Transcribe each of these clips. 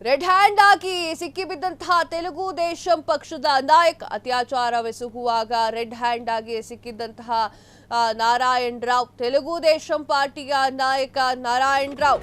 Red hand ಆಗಿ ಸಿಕ್ಕಿಬಿದ್ದಂತಹ ತೆಲುಗು ದೇಶಂ ಪಕ್ಷದ ನಾಯಕ ಅತ್ಯಾಚಾರವೆಸಗುವಾಗ ರೆಡ್ ಹ್ಯಾಂಡ್ ಆಗಿ ಸಿಕ್ಕಿದ್ದಂತಹ ಆ, ನಾರಾಯಣ್ ರಾವ್ ತೆಲುಗು ದೇಶಂ ಪಾರ್ಟಿಯ ನಾಯಕ ನಾರಾಯಣ್ ರಾವ್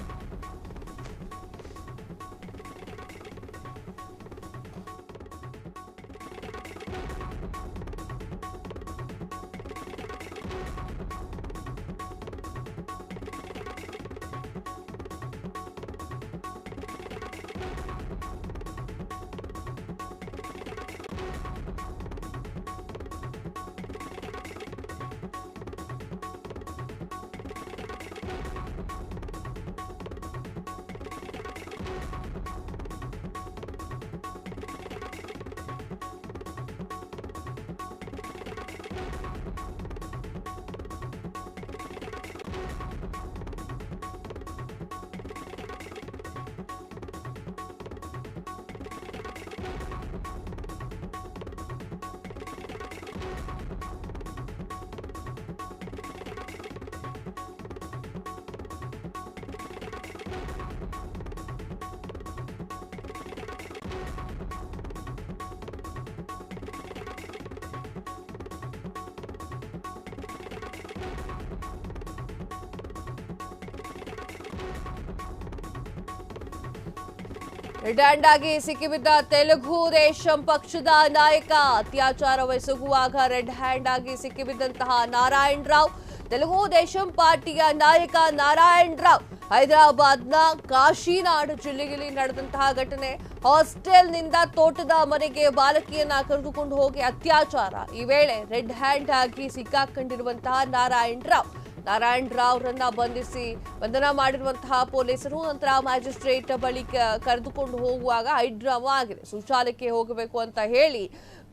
ರೆಡ್ ಹ್ಯಾಂಡ್ ಆಗಿ ಸಿಕ್ಕಿಬಿದ್ದ ತೆಲುಗು ದೇಶಂ ಪಕ್ಷದ ನಾಯಕ ಅತ್ಯಾಚಾರವೆಸಗುವಾಗ ರೆಡ್ ಹ್ಯಾಂಡ್ ಆಗಿ ಸಿಕ್ಕಿಬಿದ್ದಂತಹ ನಾರಾಯಣ್ ರಾವ್ ತೆಲುಗು ದೇಶಂ ಪಾರ್ಟಿಯ ನಾಯಕ ನಾರಾಯಣ್ ರಾವ್ ಹೈದರಾಬಾದ್ನ ಕಾಶಿನಾಡು ಜಿಲ್ಲೆಯಲ್ಲಿ ನಡೆದಂತಹ ಘಟನೆ ಹಾಸ್ಟೆಲ್ನಿಂದ ತೋಟದ ಮನೆಗೆ ಬಾಲಕಿಯನ್ನ ಕರೆದುಕೊಂಡು ಹೋಗಿ ಅತ್ಯಾಚಾರ ಈ ವೇಳೆ ರೆಡ್ ಹ್ಯಾಂಡ್ ಆಗಿ ಸಿಕ್ಕಾಕೊಂಡಿರುವಂತಹ ನಾರಾಯಣ್ ರಾವ್ ನಾರಾಯಣ್ ರಾವ್ರನ್ನ ಬಂಧಿಸಿ ಬಂಧನ ಮಾಡಿರುವಂತಹ ಪೊಲೀಸರು, ನಂತರ ಮ್ಯಾಜಿಸ್ಟ್ರೇಟ್ ಬಳಿ ಕರೆದುಕೊಂಡು ಹೋಗುವಾಗ ಹೈಡ್ರಾಮಾ ಆಗಿದೆ. ಶೌಚಾಲಯಕ್ಕೆ ಹೋಗಬೇಕು ಅಂತ ಹೇಳಿ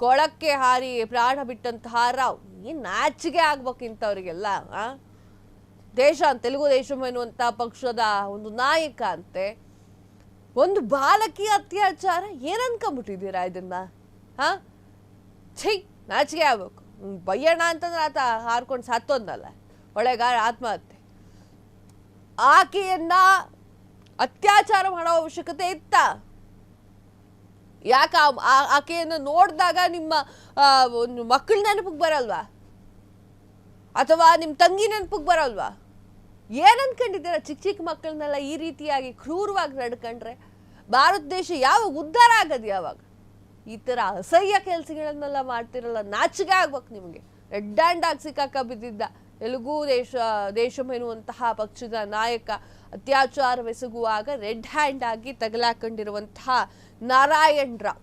ಕೊಳಕ್ಕೆ ಹಾರಿ ಪ್ರಾಣ ಬಿಟ್ಟಂತಹ ರಾವ್. ಏನ್ ನಾಚಿಗೆ ಆಗ್ಬೇಕಿಂತವ್ರಿಗೆಲ್ಲ ದೇಶ ತೆಲುಗು ದೇಶಂ ಎನ್ನುವಂತಹ ಪಕ್ಷದ ಒಂದು ನಾಯಕ ಅಂತೆ. ಒಂದು ಬಾಲಕಿ ಅತ್ಯಾಚಾರ, ಏನ್ ಅನ್ಕೊಂಬಿಟ್ಟಿದ್ದೀರಾ ಇದನ್ನ ಹಾ ಛೀ ನಾಚಿಗೆ ಆಗ್ಬೇಕು. ಬಯ್ಯಣ ಅಂತಂದ್ರೆ ಆತ ಹಾರ್ಕೊಂಡು ಸತ್ತೊಂದಲ್ಲ ಒಳ್ಳೆಗಾರ ಆತ್ಮಹತ್ಯೆ. ಆಕೆಯನ್ನ ಅತ್ಯಾಚಾರ ಮಾಡೋ ಅವಶ್ಯಕತೆ ಇತ್ತ. ಯಾಕೆ ಆಕೆಯನ್ನು ನೋಡಿದಾಗ ನಿಮ್ಮ ಒಂದು ಮಕ್ಕಳ ನೆನಪಿಗೆ ಬರಲ್ವಾ? ಅಥವಾ ನಿಮ್ಮ ತಂಗಿ ನೆನಪಿಗೆ ಬರಲ್ವಾ? ಏನನ್ಕೊಂಡಿದ್ದೀರ ಚಿಕ್ಕ ಚಿಕ್ಕ ಮಕ್ಕಳನ್ನೆಲ್ಲ ಈ ರೀತಿಯಾಗಿ ಕ್ರೂರವಾಗಿ ನಡ್ಕೊಂಡ್ರೆ? ಭಾರತ ದೇಶ ಯಾವಾಗ ಉದ್ಧಾರ ಆಗದು ಯಾವಾಗ? ಈ ಥರ ಅಸಹ್ಯ ಕೆಲಸಗಳನ್ನೆಲ್ಲ ಮಾಡ್ತಿರಲ್ಲ, ನಾಚಿಕೆ ಆಗ್ಬೇಕು ನಿಮಗೆ. ರೆಡ್ ಹ್ಯಾಂಡ್ ಆಗಿ ಸಿಕ್ಕಾಕ ಬಿದ್ದಿದ್ದ. ತೆಲುಗು ದೇಶ ದೇಶಂ ಎನ್ನುವಂತಹ ಪಕ್ಷದ ನಾಯಕ ಅತ್ಯಾಚಾರವೆಸಗುವಾಗ ರೆಡ್ ಹ್ಯಾಂಡ್ ಆಗಿ ತಗಲಾಕೊಂಡಿರುವಂತಹ ನಾರಾಯಣ್ ರಾವ್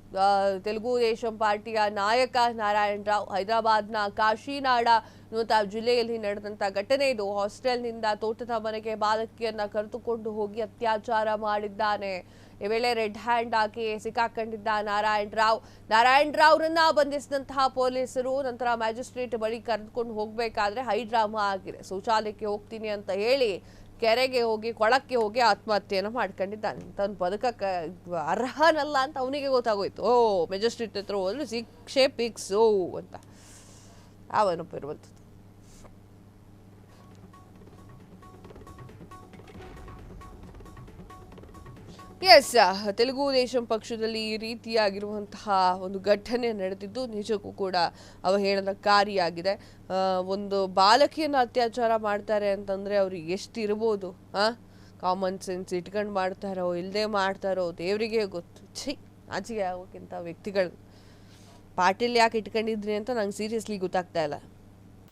ತೆಲುಗು ದೇಶಂ ಪಾರ್ಟಿಯ ನಾಯಕ ನಾರಾಯಣ್ ರಾವ್ ಹೈದರಾಬಾದ್ನ ಕಾಶಿನಾಡ ಎನ್ನುವಂತಹ ಜಿಲ್ಲೆಯಲ್ಲಿ ನಡೆದಂತ ಘಟನೆ ಇದು. ಹಾಸ್ಟೆಲ್ನಿಂದ ತೋಟದ ಮನೆಗೆ ಬಾಲಕಿಯನ್ನ ಕರೆದುಕೊಂಡು ಹೋಗಿ ಅತ್ಯಾಚಾರ ಮಾಡಿದ್ದಾನೆ. ಈ ವೇಳೆ ರೆಡ್ ಹ್ಯಾಂಡ್ ಆಗಿ ಸಿಕ್ಕಾಕೊಂಡಿದ್ದ ನಾರಾಯಣ್ ರಾವ್ ನಾರಾಯಣ್ ರಾವ್ರನ್ನ ಬಂಧಿಸಿದಂತಹ ಪೊಲೀಸರು ನಂತರ ಮ್ಯಾಜಿಸ್ಟ್ರೇಟ್ ಬಳಿ ಕರೆದುಕೊಂಡು ಹೋಗ್ಬೇಕಾದ್ರೆ ಹೈ ಡ್ರಾಮಾ ಆಗಿದೆ. ಶೌಚಾಲಯಕ್ಕೆ ಹೋಗ್ತೀನಿ ಅಂತ ಹೇಳಿ ಕೆರೆಗೆ ಹೋಗಿ, ಕೊಳಕ್ಕೆ ಹೋಗಿ ಆತ್ಮಹತ್ಯೆಯನ್ನು ಮಾಡ್ಕೊಂಡಿದ್ದಾನೆ. ತನ್ನ ಬದುಕಕ್ಕೆ ಅರ್ಹನಲ್ಲ ಅಂತ ಅವನಿಗೆ ಗೊತ್ತಾಗೋಯ್ತು. ಓ ಮೆಜೆಸ್ಟ್ರೇಟ್ ಹತ್ರ ಹೋದ್ರೆ ಶಿಕ್ಷೆ ಪಿಕ್ಸು ಅಂತ. ಆ ಇರುವಂಥದ್ದು. ಎಸ್ ತೆಲುಗು ದೇಶಂ ಪಕ್ಷದಲ್ಲಿ ಈ ರೀತಿಯಾಗಿರುವಂತಹ ಒಂದು ಘಟನೆ ನಡೆದಿದ್ದು ನಿಜಕ್ಕೂ ಕೂಡ ಅವಹೇಳನಕಾರಿಯಾಗಿದೆ. ಒಂದು ಬಾಲಕಿಯನ್ನು ಅತ್ಯಾಚಾರ ಮಾಡ್ತಾರೆ ಅಂತಂದರೆ ಅವ್ರಿಗೆ ಎಷ್ಟಿರ್ಬೋದು ಹಾಂ ಕಾಮನ್ ಸೆನ್ಸ್ ಇಟ್ಕೊಂಡು ಮಾಡ್ತಾರೋ ಇಲ್ಲದೆ ಮಾಡ್ತಾರೋ, ದೇವರಿಗೆ ಗೊತ್ತು. ಛೀ ಆಚೆಗೆ ಆಗೋಕ್ಕಿಂತ ವ್ಯಕ್ತಿಗಳು. ಪಾರ್ಟಿಲಿ ಯಾಕೆ ಇಟ್ಕೊಂಡಿದ್ರಿ ಅಂತ ನಂಗೆ ಸೀರಿಯಸ್ಲಿ ಗೊತ್ತಾಗ್ತಾ ಇಲ್ಲ.